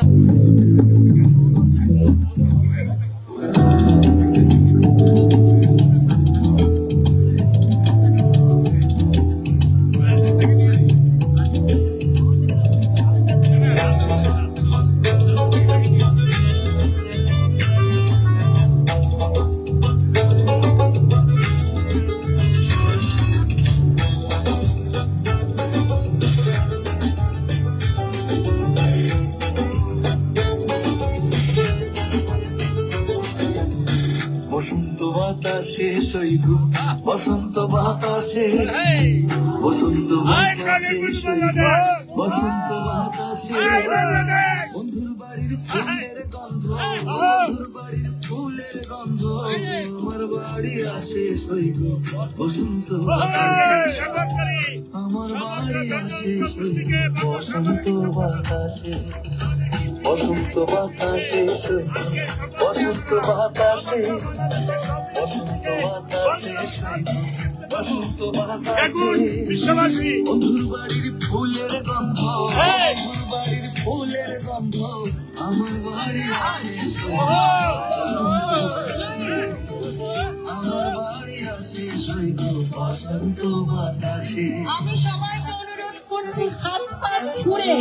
বসন্ত বাতাসে সৈব বসন্ত বাতাসে বসন্ত বাতাসে বসন্ত বাতাসে বন্ধুর বাড়ির ফুলের গন্ধ বন্ধুর বাড়ির ফুলের গন্ধ আমার বাড়ি আসে সৈব বসন্ত বাতাসে। আমার বাড়ি আসে সৈব বসন্ত বাতাসে। বসন্ত বাতাসে বসন্ত বাতাসে। বসন্ত বাতাসে বসন্ত বাতাসে বিশ্ববাসী। বন্ধুর বাড়ির ফুলের গন্ধ বন্ধুর বাড়ির ফুলের গন্ধ আমার বাড়ি আসে আমার বাড়ি আসে সৈব বসন্ত বাতাসে আমি সবাইকে অনুরোধ করছি হাত পা ছুড়ে।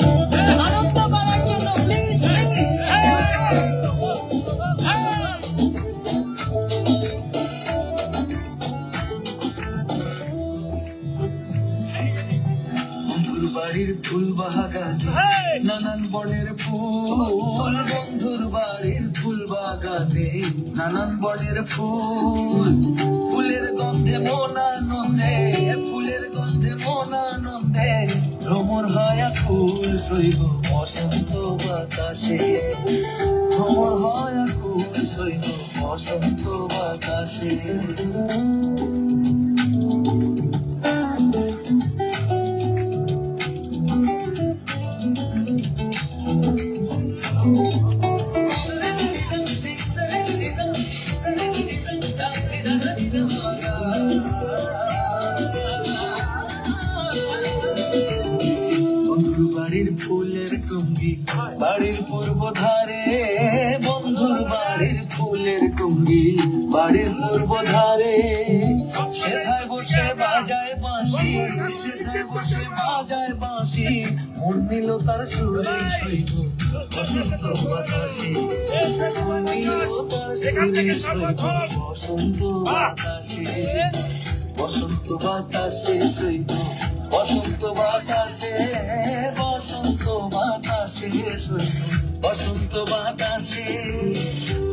বন্ধুর বাড়ির ফুল বাগানে নানান বনের ফুল বন্ধুর বাড়ির ফুল বাগানে নানান বনের ফুল। ফুলের গন্ধে মন আনন্দে ফুলের গন্ধে মন আনন্দে ভ্রমর হয় ফুল সইব বসন্ত বাতাসে। ভ্রমর হয় ফুল সইব বসন্ত বাতাসে। বন্ধুর বাড়ির ফুলের টুঙ্গি, বাড়ির পূর্ব ধারে বন্ধুর বাড়ির ফুলের টুঙ্গি, বাড়ির পূর্ব ধারে সেথায় বসে বাজায় বাঁশি সেথায় বসে বাজায় বাঁশি, মন নিল তার সুরে সৈব বসন্ত বাতাসে। মন নিল তার সুরে সৈব বসন্ত বাতাসে বসন্ত বাতাসে সৈব বসন্ত বাতাসে বসন্ত বাতাসে সৈব বসন্ত বাতাসে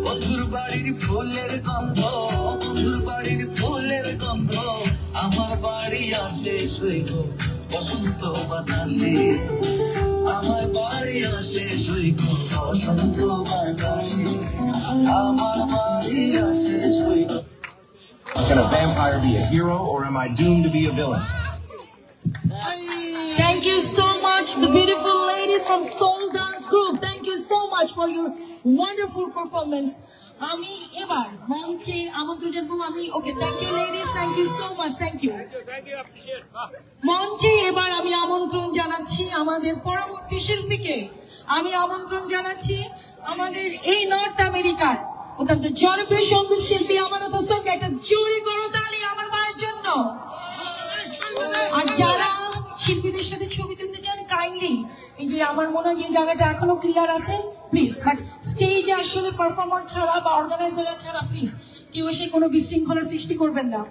বন্ধুর বাড়ির ফুলের গন্ধ বন্ধুর বাড়ির ফুলের গন্ধ আমার বাড়ি আসে সৈব বসন্ত বাতাসে, আমার বাড়ি আসে সৈব বসন্ত বাতাসে, আমার বাড়ি আসে সৈব Can a vampire be a hero, or am I doomed to be a villain? Thank you so much, the beautiful ladies from Soul Dance Group. Thank you so much for your wonderful performance. আমি এবার মঞ্চে আমন্ত্রণ জানাব আমি ওকে thank you ladies thank you so much thank you মঞ্চে এবার আমি আমন্ত্রণ জানাচ্ছি আমাদের পরবর্তী শিল্পীকে। আমি আমন্ত্রণ জানাচ্ছি আমাদের এই নর্থ আমেরিকার অত্যন্ত জনপ্রিয় সংগীত শিল্পী আমানত হোসেনকে। একটা জোরে করো তালি আমার শিল্পীদের সাথে ছবি তুলতে চান কাইন্ডলি এই যে আমার মনে হয় যে জায়গাটা এখনও ক্লিয়ার আছে প্লিজ বাট স্টেজে আসলে পারফর্মার ছাড়া বা অর্গানাইজার ছাড়া প্লিজ কেউ এসে কোনো বিশৃঙ্খলা সৃষ্টি করবেন না।